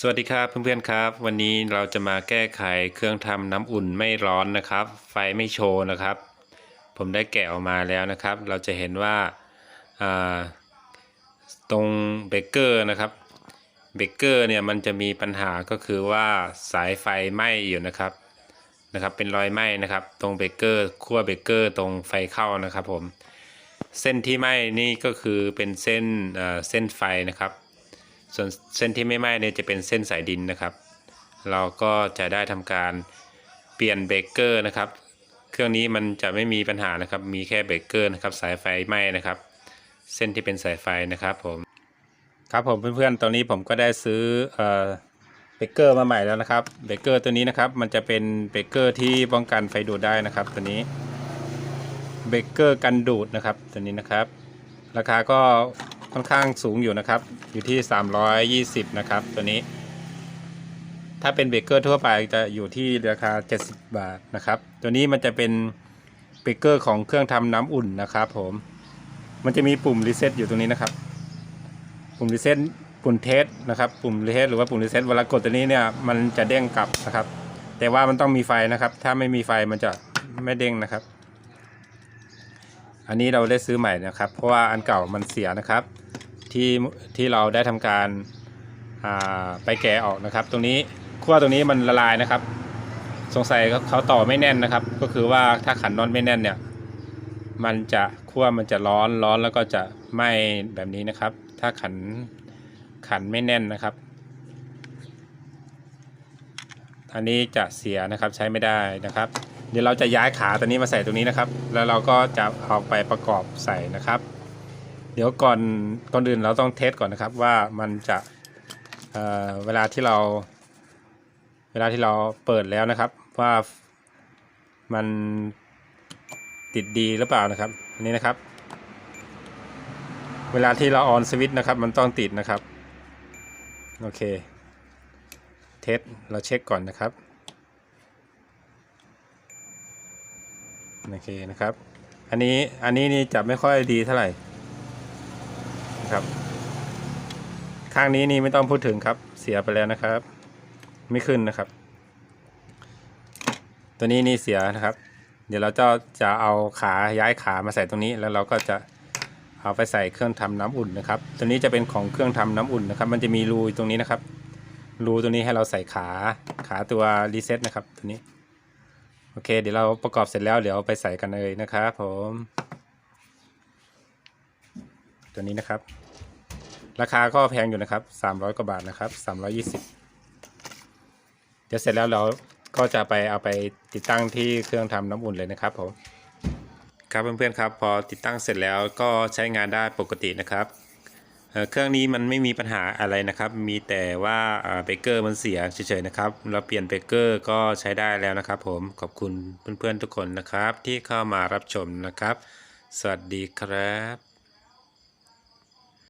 สวัสดีครับเพื่อนๆครับ วันนี้เราจะมาแก้ไขเครื่องทำน้ำอุ่นไม่ร้อนนะครับ ไฟไม่โชว์นะครับ ผมได้แกะออกมาแล้วนะครับ เราจะเห็นว่าาตรงเบเกอร์นะครับเบเกอร์เนี่ยมันจะมีปัญหาก็คือว่าสายไฟไหม้อยู่นะครับนะครับ เป็นรอยไหม้นะครับ ตรงเบเกอร์ขั้วเบเกอร์ตรงไฟเข้านะครับผมเส้นที่ไหม้นี่ก็คือเป็นเส้นเอ่อเส้นไฟนะครับ ส่วนเส้นที่ไม่ไหม้เนี่ยจะเป็นเส้นสายดินนะครับ เราก็จะได้ทำการเปลี่ยนเบรกเกอร์นะครับ เครื่องนี้มันจะไม่มีปัญหานะครับ มีแค่เบรกเกอร์นะครับ สายไฟไหม้นะครับ เส้นที่เป็นสายไฟนะครับผมครับผมเพื่อนๆ ตอนนี้ผมก็ได้ซื้อเอ่อเบรกเกอร์มาใหม่แล้วนะครับ เบรกเกอร์ตัวนี้นะครับ มันจะเป็นเบรกเกอร์ที่ป้องกันไฟดูดได้นะครับ ตัวนี้ เบรกเกอร์กันดูดนะครับ ตัวนี้นะครับ ราคาก็ ค่อนข้างสูงอยู่นะครับ อยู่ที่ 320 นะครับ ตัวนี้ ถ้าเป็นเบเกอร์ทั่วไปจะอยู่ที่ราคา 70 บาทนะครับ ตัวนี้มันจะเป็นเบเกอร์ของเครื่องทำน้ำอุ่นนะครับผม มันจะมีปุ่มรีเซ็ตอยู่ตรงนี้นะครับ ปุ่มรีเซ็ตปุ่มเทสนะครับ ปุ่มรีเซ็ตหรือว่าปุ่มรีเซ็ตเวลากดตัวนี้เนี่ย มันจะเด้งกลับนะครับ แต่ว่ามันต้องมีไฟนะครับ ถ้าไม่มีไฟมันจะไม่เด้งนะครับอันนี้เราได้ซื้อใหม่นะครับ เพราะว่าอันเก่ามันเสียนะครับ ที่ที่เราได้ทำการไปแกะออกนะครับ ตรงนี้ขั้วตรงนี้มันละลายนะครับ สงสัยเขาเขาต่อไม่แน่นนะครับ ก็คือว่าถ้าขันน็อตไม่แน่นเนี่ยมันจะขั้วมันจะร้อนร้อนแล้วก็จะไหม้แบบนี้นะครับ ถ้าขันขันไม่แน่นนะครับ อันนี้จะเสียนะครับใช้ไม่ได้นะครับ เดี๋ยวเราจะย้ายขาตัวนี้มาใส่ตรงนี้นะครับ แล้วเราก็จะเอาไปประกอบใส่นะครับ เดี๋ยวก่อนก่อนอื่นเราต้องเทสก่อนนะครับว่ามันจะเเวลาที่เรา เวลาที่เราเปิดแล้วนะครับ ว่ามันติดดีหรือเปล่านะครับอันนี้นะครับ เวลาที่เราออนสวิตช์นะครับ มันต้องติดนะครับโอเคเทสเราเช็คก่อนนะครับโอเคนะครับ อันนี้อันนี้นี่จะไม่ค่อยดีเท่าไหร่ ครับ ข้างนี้นี่ไม่ต้องพูดถึงครับ เสียไปแล้วนะครับ ไม่ขึ้นนะครับ ตัวนี้นี่เสียนะครับ เดี๋ยวเราจะจะเอาขาย้ายขามาใส่ตรงนี้ แล้วเราก็จะเอาไปใส่เครื่องทำน้ำอุ่นนะครับ ตัวนี้จะเป็นของเครื่องทำน้ำอุ่นนะครับ มันจะมีรูตรงนี้นะครับ รูตรงนี้ให้เราใส่ขาขาตัวรีเซ็ตนะครับ ตัวนี้ โอเค เดี๋ยวเราประกอบเสร็จแล้วเดี๋ยวไปใส่กันเลยนะครับผม ตัวนี้นะครับ ราคาก็แพงอยู่นะครับ 300 กว่าบาทนะครับ 320 เดี๋ยวเสร็จแล้วเราก็จะไปเอาไปติดตั้งที่เครื่องทำน้ำอุ่นเลยนะครับผมครับเพื่อนๆครับ พอติดตั้งเสร็จแล้วก็ใช้งานได้ปกตินะครับเครื่องนี้มันไม่มีปัญหาอะไรนะครับ มีแต่ว่าเบเกอร์มันเสียเฉยๆนะครับ เราเปลี่ยนเบเกอร์ก็ใช้ได้แล้วนะครับ ผม ขอบคุณเพื่อนๆทุกคนนะครับ ที่เข้ามารับชมนะครับ สวัสดีครับ